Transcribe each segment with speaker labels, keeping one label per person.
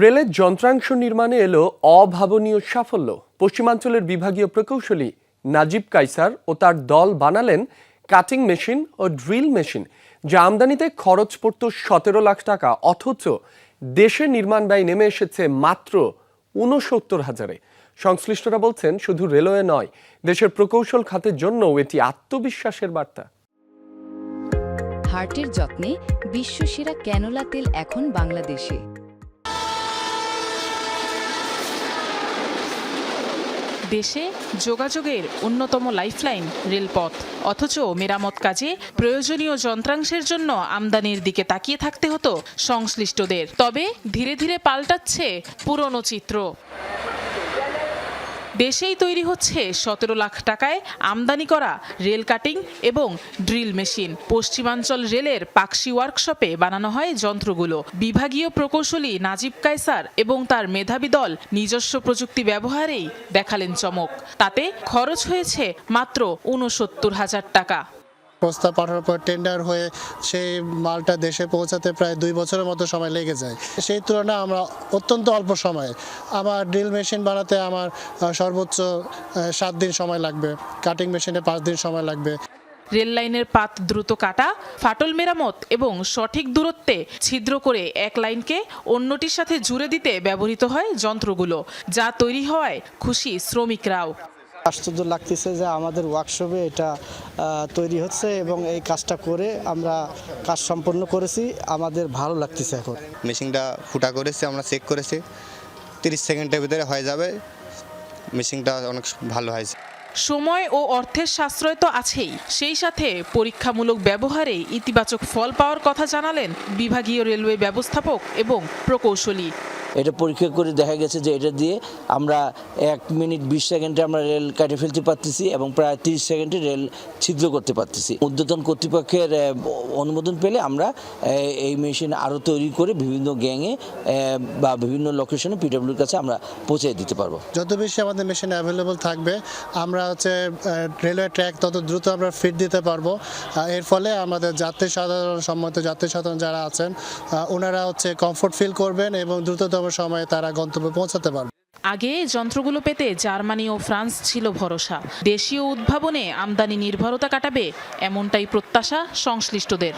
Speaker 1: রেলের যন্ত্রাংশ নির্মাণে এলো অভাবনীয় সাফল্য। পশ্চিমাঞ্চলের বিভাগীয় প্রকৌশলী নাজিব কাইসার ও তার দল বানালেন কাটিং মেশিন ও ড্রিল মেশিন, যা আমদানিতে খরচ পড়ত সতেরো লাখ টাকা, অথচ দেশে নির্মাণ ব্যয় নেমে এসেছে মাত্র ঊনসত্তর হাজারে। সংশ্লিষ্টরা বলছেন, শুধু রেলওয়ে নয়, দেশের প্রকৌশল খাতের জন্যও এটি আত্মবিশ্বাসের বার্তা।
Speaker 2: হার্টের যত্নে বিশ্বসেরা ক্যানোলা তেল এখন বাংলাদেশে।
Speaker 3: দেশে যোগাযোগের অন্যতম লাইফলাইন রেলপথ। অথচ মেরামত কাজে প্রয়োজনীয় যন্ত্রাংশের জন্য আমদানির দিকে তাকিয়ে থাকতে হতো সংশ্লিষ্টদের। তবে ধীরে ধীরে পাল্টাচ্ছে পুরনো চিত্র। দেশেই তৈরি হচ্ছে সতেরো লাখ টাকায় আমদানি করা রেল কাটিং এবং ড্রিল মেশিন। পশ্চিমাঞ্চল রেলের পাকসি ওয়ার্কশপে বানানো হয় যন্ত্রগুলো। বিভাগীয় প্রকৌশলী নাজিব কায়সার এবং তার মেধাবী দল নিজস্ব প্রযুক্তি ব্যবহারেই দেখালেন চমক। তাতে খরচ হয়েছে মাত্র ঊনসত্তর হাজার টাকা।
Speaker 4: প্রস্তাব পাঠানোর পর টেন্ডার হয়ে সেই মালটা দেশে পৌঁছাতে প্রায় দুই বছরের মতো সময় লেগে যায়। সেই তুলনায় আমরা অত্যন্ত অল্প সময়ে আমার ড্রিল মেশিন বানাতে আমার সর্বোচ্চ সাত দিন সময় লাগবে। কাটিং মেশিনে পাঁচ দিন সময় লাগবে।
Speaker 3: রেল লাইনের পাত দ্রুত কাটা, ফাটল মেরামত এবং সঠিক দূরত্বে ছিদ্র করে এক লাইনকে অন্যটির সাথে জুড়ে দিতে ব্যবহৃত হয় যন্ত্রগুলো, যা তৈরি হওয়ায় খুশি শ্রমিকরাও।
Speaker 5: আশ্চর্য লাগতেছে যে আমাদের ওয়ার্কশপে এটা তৈরি হচ্ছে এবং এই কাজটা করে আমরা কাজ সম্পন্ন করেছি। আমাদের ভালো লাগতেছে এখন।
Speaker 6: মেশিনটা ফুটা করেছে আমরা চেক করেছি। তিরিশ সেকেন্ডের ভিতরে হয়ে যাবে। মেশিনটা অনেক ভালো হয়েছে।
Speaker 3: সময় ও অর্থের সাশ্রয় তো আছেই। সেই সাথে পরীক্ষামূলক ব্যবহারে ইতিবাচক ফল পাওয়ার কথা জানালেন বিভাগীয় রেলওয়ে ব্যবস্থাপক এবং প্রকৌশলী।
Speaker 7: এটা পরীক্ষা করে দেখা গেছে যে এটা দিয়ে আমরা এক মিনিট বিশ সেকেন্ডে আমরা রেল কাটে ফেলতে পারতেছি এবং প্রায় তিরিশ সেকেন্ডে রেল ছিদ্র করতে পারতেছি। উদ্যতন কর্তৃপক্ষের অনুমোদন পেলে আমরা এই মেশিন আরও তৈরি করে বিভিন্ন গ্যাংয়ে বা বিভিন্ন লোকেশনে পিডব্লিউর কাছে আমরা পৌঁছে দিতে পারব।
Speaker 4: যত বেশি আমাদের মেশিন অ্যাভেলেবল থাকবে, আমরা হচ্ছে রেলওয়ে ট্র্যাক তত দ্রুত আমরা ফিট দিতে পারব। এর ফলে আমাদের যাত্রী সাধারণ সম্মত যাত্রী সাধারণ যারা আছেন ওনারা হচ্ছে কমফোর্ট ফিল করবেন এবং দ্রুততম সময়ে তারা গন্তব্যে পৌঁছাতে পারবে।
Speaker 3: আগে যন্ত্রগুলো পেতে জার্মানি ও ফ্রান্স ছিল ভরসা। দেশীয় উদ্ভাবনে আমদানি নির্ভরতা কাটাবে এমনটাই প্রত্যাশা সংশ্লিষ্টদের।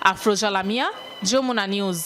Speaker 3: আফরোজা লামিয়া, যমুনা নিউজ।